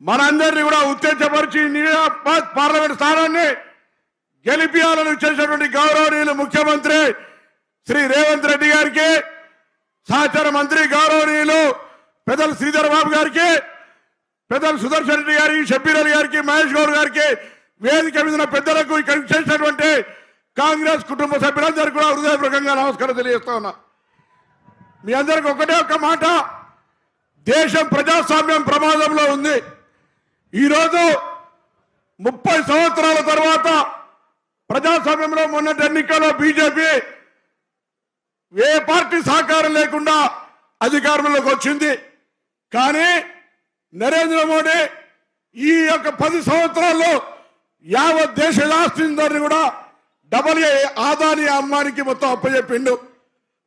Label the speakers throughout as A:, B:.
A: మనందరినీ కూడా ఉత్తేజపరిచి నిజామాబాద్ పార్లమెంట్ స్థానాన్ని గెలిపియాలని చేసినటువంటి గౌరవనీయులు ముఖ్యమంత్రి శ్రీ రేవంత్ రెడ్డి గారికి సహచార మంత్రి గౌరవనీయులు పెద్దలు శ్రీధర్ బాబు గారికి పెద్దలు సుదర్శన్ రెడ్డి గారికి షబ్బీర్ అలీ గారికి మహేష్ గౌడ్ గారికి వేదిక మీద పెద్దలకు ఇక్కడికి చేసినటువంటి కాంగ్రెస్ కుటుంబ సభ్యులందరికీ కూడా హృదయపూర్వకంగా నమస్కారం తెలియజేస్తా ఉన్నా. మీ అందరికి ఒకటే ఒక మాట దేశం ప్రజాస్వామ్యం ప్రమాదంలో ఉంది. ఈరోజు ముప్పై సంవత్సరాల తర్వాత ప్రజాస్వామ్యంలో మొన్నటి ఎన్నికల్లో బీజేపీ ఏ పార్టీ సహకారం లేకుండా అధికారంలోకి వచ్చింది. కానీ నరేంద్ర మోడీ ఈ యొక్క పది సంవత్సరాల్లో యావత్ దేశ ఆస్తిని కూడా డబల్ ఆదాని అమ్మానికి మొత్తం అప్పచెప్పిండు.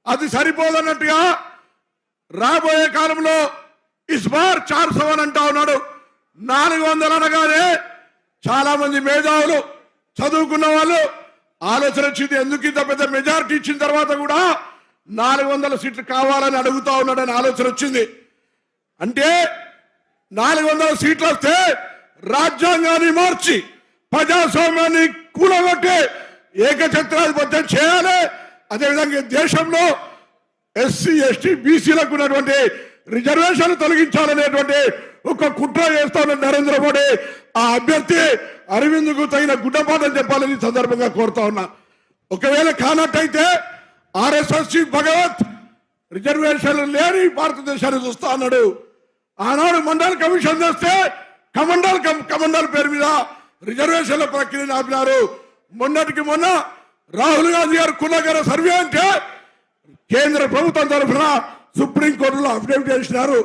A: అది సరిపోదన్నట్టుగా రాబోయే కాలంలో ఇస్బార్ చార్సవన్ చార్ సవన్ అంటా ఉన్నాడు. నాలుగు వందలు అనగానే చాలా మంది మేధావులు చదువుకున్న వాళ్ళు ఆలోచన వచ్చింది ఎందుకు ఇంత పెద్ద మెజారిటీ ఇచ్చిన తర్వాత కూడా నాలుగు వందల సీట్లు కావాలని అడుగుతా ఉన్నాడని ఆలోచన వచ్చింది. అంటే నాలుగు వందల సీట్లు వస్తే రాజ్యాంగాన్ని మార్చి ప్రజాస్వామ్యాన్ని కూలగొట్టి ఏకఛత్రాధిపత్యం చేయాలి. అదేవిధంగా దేశంలో ఎస్సీ ఎస్టీ బీసీలకు ఉన్నటువంటి రిజర్వేషన్ తొలగించాలనేటువంటి ఒక కుట్ర చేస్తాను నరేంద్ర మోడీ ఆ అభ్యర్థి అరవింద్కు తగిన గుడ్డపాఠం చెప్పాలని సందర్భంగా కోరుతా ఉన్నా. ఒకవేళ కానట్టయితే ఆర్ఎస్ఎస్ చీఫ్ భగవత్ రిజర్వేషన్లు లేని భారతదేశాన్ని చూస్తా అన్నాడు. ఆనాడు మండల్ కమిషన్ చేస్తే కమండల్ కం- కమండల్ పేరు మీద రిజర్వేషన్ల ప్రక్రియను ఆపినారు. మొన్నటికి మొన్న రాహుల్ గాంధీ గారు కులగర సర్వే అంటే కేంద్ర ప్రభుత్వం తరఫున సుప్రీంకోర్టులో అఫిడవిట్ చేసినారు.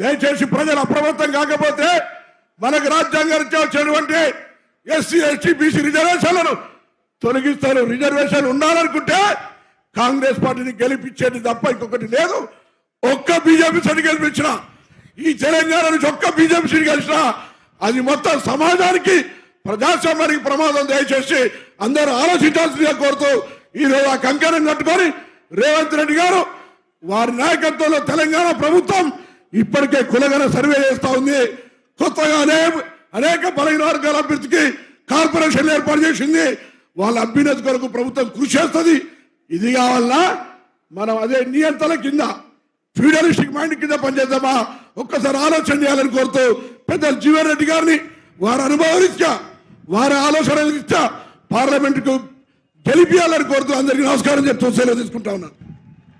A: దయచేసి ప్రజలు అప్రమత్తం కాకపోతే మనకు రాజ్యాంగం వచ్చినటువంటి ఎస్సీ ఎస్టీ బీసీ రిజర్వేషన్లను తొలగిస్తారు. రిజర్వేషన్ ఉండాలనుకుంటే కాంగ్రెస్ పార్టీని గెలిపించేది తప్ప ఇంకొకటి లేదు. ఒక్క బీజేపీ సీటు గెలిపించిన ఈ తెలంగాణ నుంచి ఒక్క బీజేపీ సీట్ గెలిచిన అది మొత్తం సమాజానికి ప్రజాస్వామ్యానికి ప్రమాదం. దయచేసి అందరూ ఆలోచించాల్సిందిగా కోరుతూ ఈరోజు ఆ కంకణం కట్టుకొని రేవంత్ రెడ్డి గారు వారి నాయకత్వంలో తెలంగాణ ప్రభుత్వం ఇప్పటికే కులగన సర్వే చేస్తా ఉంది. కొత్తగానే అనేక బలహీన వర్గాల అభ్యర్థికి కార్పొరేషన్ ఏర్పాటు చేసింది. వాళ్ళ అభ్యున్నతి కొరకు ప్రభుత్వం కృషి చేస్తుంది. ఇది కావాలన్నా మనం అదే నియంత్రణ కింద ఫ్యూడలిస్టిక్ మైండ్ కింద పనిచేద్దామా? ఒక్కసారి ఆలోచన చేయాలని కోరుతూ పెద్ద జీవన్ రెడ్డి గారిని వారి అనుభవం వారి ఆలోచన రీత్యా పార్లమెంటుకు గెలిపియాలని కోరుతూ అందరికీ నమస్కారం చెప్తూ సెలవు తీసుకుంటా ఉన్నాను.